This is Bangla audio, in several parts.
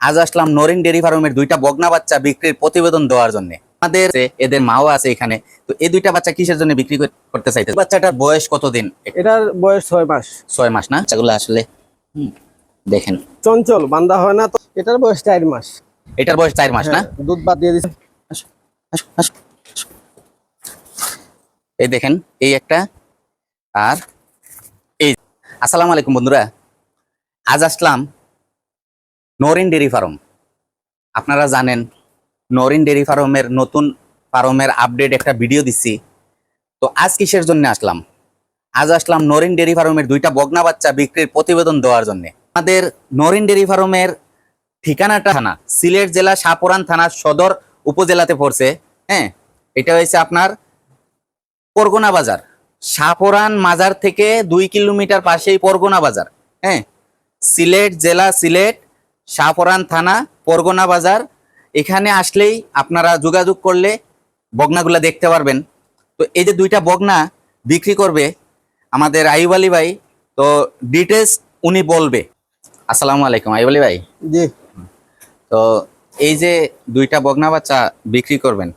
আজ আসলাম নরিন ডেরি ফার্মের দুইটা বগনা বাচ্চা বিক্রির প্রতিবেদন দেওয়ার জন্য। আমাদের এদের মাও আছে এখানে তো এই দুইটা বাচ্চা কিসের জন্য বিক্রি করতে চাইতে বাচ্চাটার বয়স কতদিন? এটার বয়স ছয় মাস। ছয় মাস না? বাচ্চাগুলো আসলে দেখেন। চঞ্চল বান্দা হয় না তো। এটার বয়স চার মাস। এটার বয়স চার মাস না? হ্যাঁ, দুধ বাদ দিয়ে দিচ্ছে। এই দেখেন এই একটা আর এই আসসালামু আলাইকুম বন্ধুরা। আজ আসলাম নরিন ডেরি ফার্ম। আপনারা জানেন, নরিন ডেরি ফার্মের নতুন ফার্মের আপডেট একটা ভিডিও দিচ্ছি। তো আজ কিসের জন্য আসলাম? আজ আসলাম নরিন ডেরি ফার্মের দুইটা বগনা বাচ্চা বিক্রির প্রতিবেদন দেওয়ার জন্য। আমাদের নরিন ডেরি ফার্মের ঠিকানাটা থানা, সিলেট জেলা শাহপুরান থানার সদর উপজেলাতে পড়ছে। হ্যাঁ এটা হয়েছে আপনার পরগনা বাজার। শাহপুরান মাজার থেকে দুই কিলোমিটার পাশেই পরগনা বাজার। হ্যাঁ সিলেট জেলা সিলেট শাহপুরান থানা পরগনা বাজার। এখানে আসলেই আপনারা যোগাযোগ করলে বগনাগুলা দেখতে পারবেন। তো এই যে দুইটা বগনা বিক্রি করবে আমাদের আইব আলী ভাই তো ডিটেলস উনি বলবে। আসসালামু আলাইকুম আইব আলী ভাই। জি। তো এই যে দুইটা বগনা বাচ্চা বিক্রি করবেন।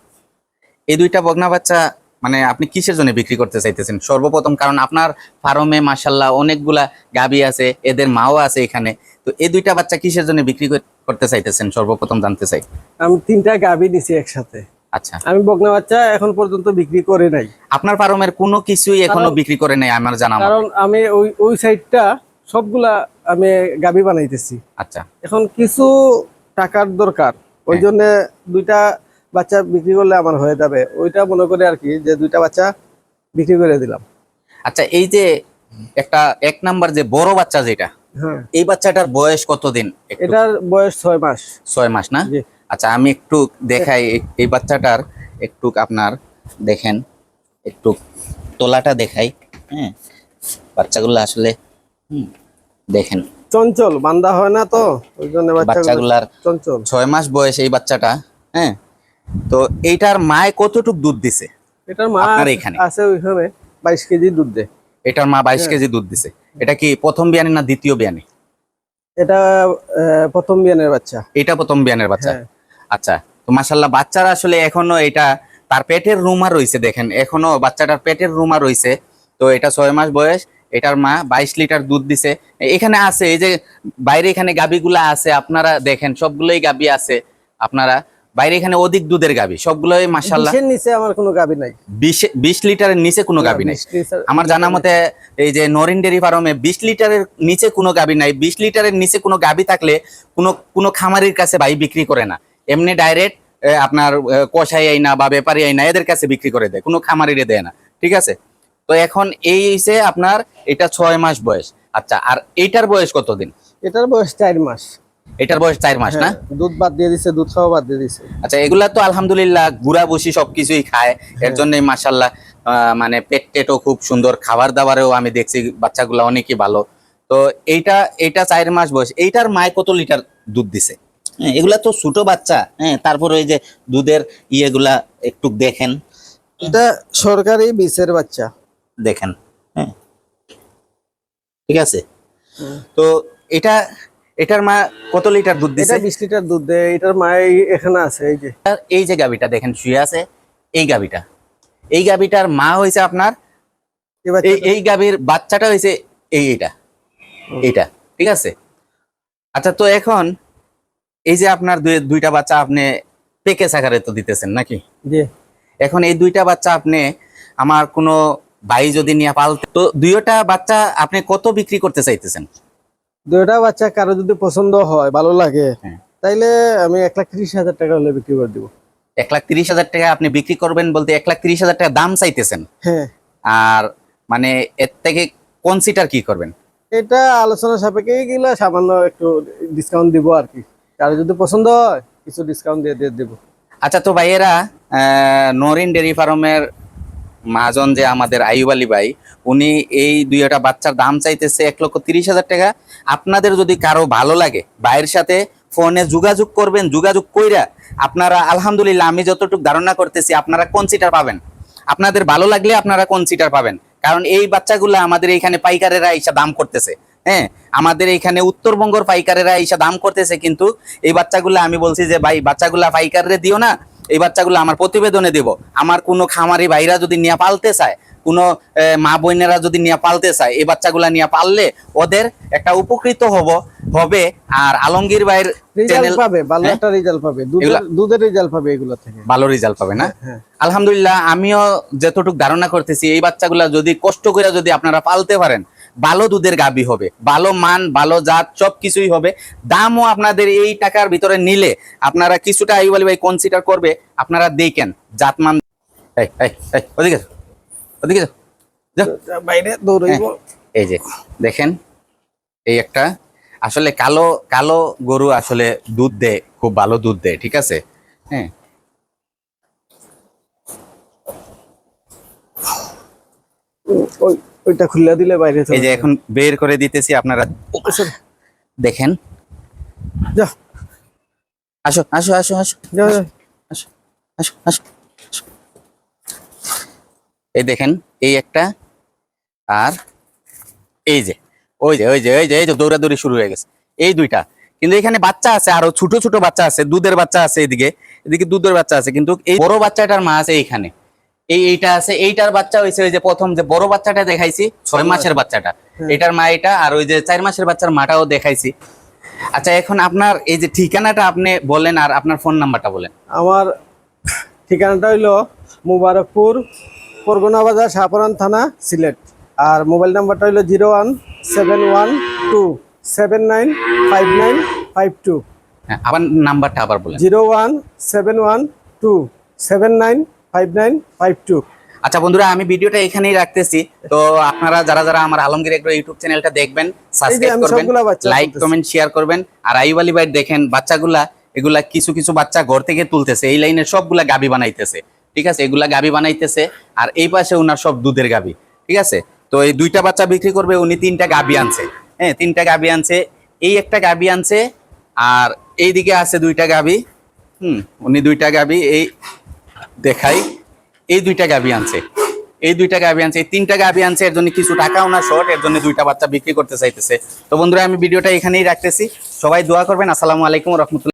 এই দুইটা বগনা বাচ্চা মানে আপনি কিসের জন্য বিক্রি করতে চাইতেছেন? সর্বপ্রথম কারণ আপনার ফার্মে মাসাল্লাহ অনেকগুলা গাবি আছে এদের মাও আছে এখানে। তো এই দুইটা বাচ্চা কিসের জন্য বিক্রি করতে চাইতেছেন? সর্বপ্রথম জানতে চাই। আমি তিনটা গাভি নিছি একসাথে। আচ্ছা। আমি বকনা বাচ্চা এখন পর্যন্ত বিক্রি করে নাই। আপনার ফার্মের কোনো কিছুই এখনও বিক্রি করে নাই আমার জানা কারণ আমি ওই ওই সাইডটা সবগুলা আমি গাভি বানাইতেছি। আচ্ছা। এখন কিছু টাকার দরকার। ওই হ্যাঁ। জন্য দুইটা বাচ্চা বিক্রি করলে আমার হয়ে যাবে। ওইটা মনে করে আর কি যে দুইটা বাচ্চা বিক্রি করে দিলাম। আচ্ছা এই যে একটা এক নাম্বার যে বড় বাচ্চা যেটা হ্যাঁ। এই বাচ্চাটার বয়স কতদিন এটার বয়স ছয় মাস। ছয় মাস না? জি। আচ্ছা আমি একটু দেখাই এই- বাচ্চাটার একটু আপনার দেখেন একটু তোলাটা দেখাই হ্যাঁ। বাচ্চাগুলো আসলে হুম, দেখেন। চঞ্চল বান্দা হয় না তো? ওই জন্য বাচ্চাগুলো বাচ্চাগুলার চঞ্চল। ছয় মাস বয়স এই বাচ্চাটা হ্যাঁ। তো এইটার মায় কতটুক দুধ দিছে? এটার মা আপনার এখানে? আছে ওইখানে বাইশ কেজি দুধ দেয়। এটার মা বাইশ হ্যাঁ। কেজি দুধ দিছে। এটা কি প্রথম বিয়ানি না দ্বিতীয় বিয়ানি? এটা প্রথম বিয়ানের বাচ্চা। এটা প্রথম বিয়ানের বাচ্চা? হ্যাঁ। আচ্ছা তো মাসাল্লাহ বাচ্চারা আসলে এখনও এটা তার পেটের রুমা রয়েছে দেখেন এখনও বাচ্চাটার পেটের রুমা রয়েছে। তো এটা ছয় মাস বয়স এটার মা বাইশ লিটার দুধ দিছে। এখানে আছে এই যে বাইরে এখানে গাবিগুলা আছে আপনারা দেখেন সবগুলোই গাবি আছে আপনারা। বাইরে এখানে অধিক দুধের গাবি সবগুলোই মাসাল্লাহ নিচে আমার কোনো গাবি নাই। বিশ লিটারের নিচে কোনো গাবি নেই। আমার জানা মতে এই যে নরিন ডেরি ফার্মে বিশ লিটারের নিচে কোনো গাবি নাই। বিশ লিটারের নিচে কোনো গাবি থাকলে কোনো কোনো খামারির কাছে ভাই বিক্রি করে না। এমনি ডাইরেক্ট আপনার কষাই আইনা বা ব্যাপারী আইনা এদের কাছে বিক্রি করে দেয়। কোনো খামারিরে দেয় না। ঠিক আছে? তো এখন এই হইছে আপনার এটা ছয় মাস বয়স। আচ্ছা আর এইটার বয়স কতদিন? এটার বয়স চার মাস। এটার বয়স চার মাস না? হ্যাঁ, দুধ বাদ দিয়ে দিছে দুধ খাওয়া বাদ দিয়ে দিছে। আচ্ছা এগুলা তো আলহামদুলিল্লাহ গুড়া বসি সবকিছুই খায় এর জন্যই মাসাল্লাহ মানে পেট টেটও খুব সুন্দর খাবার দাবারেও আমি দেখছি বাচ্চাগুলা অনেকই ভালো। তো এইটা এইটা চার মাস বয়স এইটার মায় কত লিটার দুধ দিছে? হ্যাঁ, এগুলা তো ছোট বাচ্চা হ্যাঁ তারপরে ওই যে দুধের ইয়েগুলা একটু দেখেন। এটা সরকারি বিচের বাচ্চা। দেখেন হ্যাঁ। ঠিক আছে? তো এটা এটার মা কত লিটার দুধ এটা দিছে? বিশ লিটার দুধ দেয় এটার মায় এখানে আছে এই যে। এই যে গাবিটা দেখেন শুয়ে আছে এই গাবিটা এই গাবিটার মা হয়েছে আপনার এই গাবির বাচ্চাটা হয়েছে এই এইটা এইটা ঠিক আছে? আচ্ছা তো এখন এই যে আপনার দুই- দুইটা বাচ্চা আপনি পেকে সাকারে তো দিতেছেন নাকি? জি। এখন এই দুইটা বাচ্চা আপনি আমার কোনো ভাই যদি নিয়ে পালতে তো দুইটা বাচ্চা আপনি কত বিক্রি করতে চাইতেছেন? দুইটা বাচ্চা কারও যদি পছন্দ হয় ভালো লাগে হ্যাঁ। তাইলে আমি এক লাখ ত্রিশ হাজার টাকা হলে বিক্রি করে দিব। এক লাখ তিরিশ হাজার টাকা আপনি বিক্রি করবেন বলতে এক লাখ তিরিশ হাজার টাকা দাম চাইতেছেন। হ্যাঁ। আর মানে এর থেকে কনসিডার কি করবেন? এটা আলোচনা সাপেক্ষে গেলে সামান্য একটু ডিসকাউন্ট দিব আর কি। কারও যদি পছন্দ হয় কিছু ডিসকাউন্ট দিয়ে দিয়ে দেবো। আচ্ছা তো ভাইয়েরা নরিন ডেরি ফার্মের মাজন যে আমাদের আইব আলী ভাই, উনি এই দুইটা বাচ্চার দাম চাইতেছে এক লক্ষ তিরিশ হাজার টাকা। আপনাদের যদি কারও ভালো লাগে, ভাইয়ের সাথে ফোনে যোগাযোগ করবেন, যোগাযোগ কইরা আপনারা, আলহামদুলিল্লাহ, আমি যতটুকু ধারণা করতেছি, আপনারা কনসিডার পাবেন? আপনাদের ভালো লাগলে আপনারা কনসিডার পাবেন? কারণ এই বাচ্চাগুলো আমাদের এইখানে পাইকারেরা এসে দাম করতেছে। হ্যাঁ আমাদের এখানে উত্তরবঙ্গর পাইকারেরা এসে দাম করতেছে, কিন্তু এই বাচ্চাগুলো আমি বলছি যে, ভাই, বাচ্চাগুলা পাইকাররে দিও না এই বাচ্চাগুলো আমার প্রতিবেদনে দেব। আমার কোনো খামারি ভাইরা যদি নিয়ে পালতে চায় কোনো মা বোনেরা যদি নিয়ে পালতে চায় এই বাচ্চাগুলা নিয়ে পাললে ওদের একটা উপকৃত হব হবে। আর আলমগীর ভাইয়ের চ্যানেল পাবে ভালো হ্যাঁ? একটা রেজাল্ট পাবে। দুধের রেজাল্ট পাবে এগুলো থেকে। ভালো রেজাল্ট পাবে না? হ্যাঁ। আলহামদুলিল্লাহ আমিও যতটুকু ধারণা করতেছি এই বাচ্চাগুলা যদি কষ্ট করে যদি আপনারা পালতে পারেন ভালো দুধের গাবি হবে ভালো মান ভালো জাত সব কিছুই হবে। দামও আপনাদের এই টাকার ভিতরে নিলে আপনারা কিছুটা আই বলি ভাই কনসিডার করবে আপনারা দেখেন এই, এই, ওদিকে ওদিকে। বাইরে দৌড়াইব। এই যে দেখেন এই একটা আসলে কালো কালো গরু আসলে দুধ দেয় খুব ভালো দুধ দেয় ঠিক আছে? হ্যাঁ। ওই ওইটা খুলে দিলে বাইরে এই যে এখন বের করে দিতেছি আপনারা দেখেন। যা। আসো আসো আসো। আসো। আসো আসো আসো। এই দেখেন এই একটা আর এই যে ওই যে ওই যে ওই যে এই যে দৌড়াদৌড়ি শুরু হয়ে গেছে। এই দুইটা। কিন্তু এখানে বাচ্চা আছে আরও ছোট ছোট বাচ্চা আছে দুধের বাচ্চা আছে এদিকে এদিকে দুধের বাচ্চা আছে কিন্তু এই বড় বাচ্চাটার মা আছে এইখানে। এই এইটা আছে এইটার বাচ্চা হয়েছে ওই যে প্রথম যে বড় বাচ্চাটা দেখাইছি ছয় মাসের বাচ্চাটা। এটার মা এটা আর ওই যে চার মাসের বাচ্চার মাটাও দেখাইছি। আচ্ছা এখন আপনার এই যে ঠিকানাটা আপনি বলেন আর আপনার ফোন নাম্বারটা বলেন। আমার ঠিকানাটা হইল মুবারকপুর পরগনা বাজার শাহপুরান থানা সিলেট। আর মোবাইল নাম্বারটা হইল zero one seven one two seven nine five nine five two. হ্যাঁ আবার নাম্বারটা আবার বলেন। Zero one seven one two seven nine আচ্ছা বন্ধুরা আমি ভিডিওটা এখানেই রাখতেছি। তো আপনারা যারা যারা আমার আলমগীর এগ্রো ইউটিউব চ্যানেলটা দেখবেন সাবস্ক্রাইব করবেন লাইক কমেন্ট শেয়ার করবেন। আর আইব আলী ভাই দেখেন বাচ্চাগুলা এগুলা কিছু কিছু বাচ্চা ঘর থেকে তুলতেছে। এই লাইনের সবগুলা গাবি বানাইতেছে। ঠিক আছে? এগুলা গাবি বানাইতেছে। আর এই পাশে ওনার সব দুধের গাবি। ঠিক আছে? তো এই দুইটা বাচ্চা বিক্রি করবে উনি তিনটা গাবি আনছে। হ্যাঁ তিনটা গাবি আনছে। এই একটা গাবি আনছে আর এইদিকে আছে দুইটা গাবি। হুম উনি দুইটা গাবি। এই দেখাই। এই দুইটা গাভি আনছে। এই দুইটা গাভি আনছে। এই তিনটা গাভি আনছে, এর জন্য কিছু টাকা ওনার শর্ট এর জন্য দুইটা বাচ্চা বিক্রি করতে চাইতেছে। তো বন্ধুরা, আমি ভিডিওটা এখানেই রাখতেছি। সবাই দোয়া করবেন। আসসালামু আলাইকুম রহমতুল্লাহ।